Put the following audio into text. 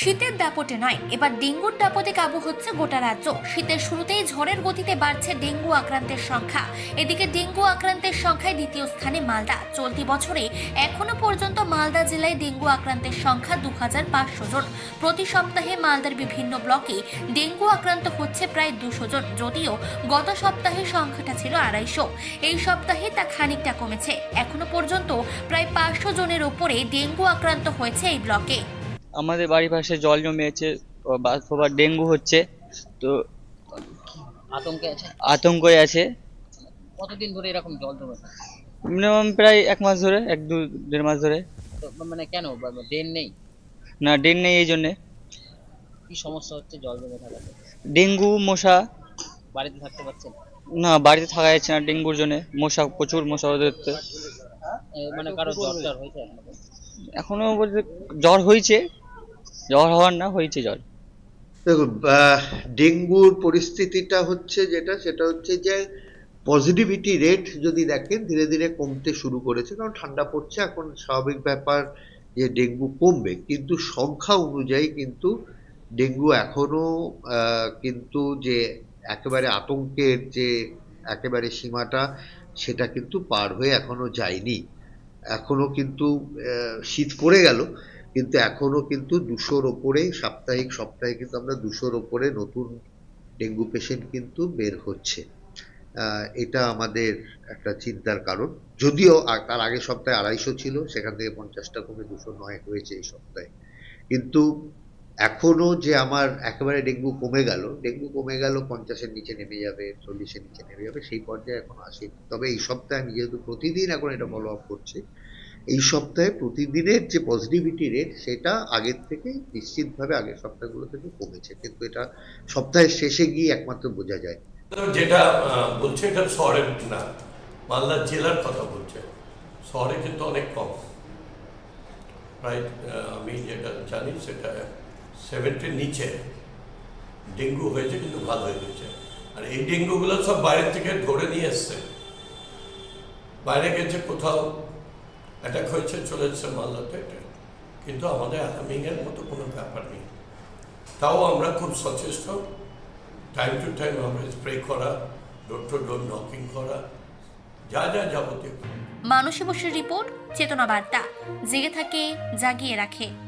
শীতের দাপটে নয়, এবার ডেঙ্গুর দাপটে কাবু হচ্ছে গোটা রাজ্য। শীতের শুরুতেই ঝড়ের গতিতে বাড়ছে ডেঙ্গু আক্রান্তের সংখ্যা। এদিকে ডেঙ্গু আক্রান্তের সংখ্যায় দ্বিতীয় স্থানে মালদা। চলতি বছরে এখনও পর্যন্ত মালদা জেলায় ডেঙ্গু আক্রান্তের সংখ্যা দু হাজার পাঁচশো জন। প্রতি সপ্তাহে মালদার বিভিন্ন ব্লকে ডেঙ্গু আক্রান্ত হচ্ছে প্রায় দুশো জন, যদিও গত সপ্তাহে সংখ্যাটা ছিল আড়াইশো। এই সপ্তাহে তা খানিকটা কমেছে। এখনও পর্যন্ত প্রায় পাঁচশো জনের ওপরে ডেঙ্গু আক্রান্ত হয়েছে এই ব্লকে। আমাদের বাড়ির পাশে জল জমে আছে সবার ডেঙ্গু হচ্ছে তো আতঙ্কে আছে? আতঙ্কে আছে। কতদিন ধরে এরকম জল জমে মিনিমাম প্রায় এক মাস ধরে এক দু দেড় মাস ধরে। মানে কেন? ড্রেন নেই? না ডেন নেই এই জন্যে। কি সমস্যা হচ্ছে জল জমে থাকাতে? ডেঙ্গু মশা। বাড়িতে থাকতে পারছেন? না বাড়িতে থাকা যাচ্ছে না ডেঙ্গুর জন্য। মশা প্রচুর মশা ওদের মানে কারও জ্বর জ্বর হয়েছে এখনও বলতে জ্বর হয়েছে। জ্বর হওয়ার না হয়েছে জ্বর। দেখুন ডেঙ্গুর পরিস্থিতিটা হচ্ছে যেটা সেটা হচ্ছে যে পজিটিভিটি রেট যদি দেখেন ধীরে ধীরে কমতে শুরু করেছে। কারণ ঠান্ডা পড়ছে এখন স্বাভাবিক ব্যাপার যে ডেঙ্গু কমবে। কিন্তু সংখ্যা অনুযায়ী কিন্তু ডেঙ্গু এখনও আহ, কিন্তু যে একেবারে আতঙ্কের যে একেবারে সীমাটা সেটা কিন্তু পার হয়ে এখনও যায়নি। এখনও কিন্তু শীত পড়ে গেল, কিন্তু এখনও কিন্তু দুশোর ওপরে, সাপ্তাহিক সপ্তাহে কিন্তু আমরা দুশোর ওপরে নতুন ডেঙ্গু পেশেন্ট কিন্তু বের হচ্ছে। এটা আমাদের একটা চিন্তার কারণ। যদিও তার আগের সপ্তাহে আড়াইশো ছিল, সেখান থেকে পঞ্চাশটা কমে দুশো নয় হয়েছে এই সপ্তাহে। কিন্তু এখনও যে আমার একেবারে ডেঙ্গু কমে গেল, ডেঙ্গু কমে গেল, পঞ্চাশের নিচে নেমে যাবে, চল্লিশের নিচে নেমে যাবে, সেই পর্যায়ে এখন আসেনি। তবে এই সপ্তাহে আমি যেহেতু প্রতিদিন এখন এটা ফলো আপ করছি, এই সপ্তাহে প্রতিদিনের যে পজিটিভিটি রেট সেটা আগের থেকে নিশ্চিতভাবে আগের সপ্তাহগুলো থেকে কমেছে। কিন্তু এটা সপ্তাহের শেষে গিয়ে একমাত্র বোঝা যায়। যেটা বলছে এটা শহরের না, মালদা জেলার কথা বলছে, শহরে কিন্তু অনেক কম। প্রায় আমি যেটা জানি সেটা সেভেন্টির নিচে। ডেঙ্গু হয়েছে কিন্তু ভালো হয়ে গেছে। আর এই ডেঙ্গুগুলো সব বাইরে থেকে ধরে নিয়ে এসছে। বাইরে গেছে কোথাও। অ্যাটাক হয়েছে, চলে এসছে মালদাতে কিন্তু আমাদের অ্যালার্মিংয়ের মতো কোনো ব্যাপার নেই। তাও আমরা খুব সচেষ্ট। টাইম টু টাইম আমরা স্প্রে করা ডোর টু ডোর নকিং করা, যা যা যাবতীয়। মানসী বসুর রিপোর্ট চেতনা বার্তা। জেগে থাকে, জাগিয়ে রাখে।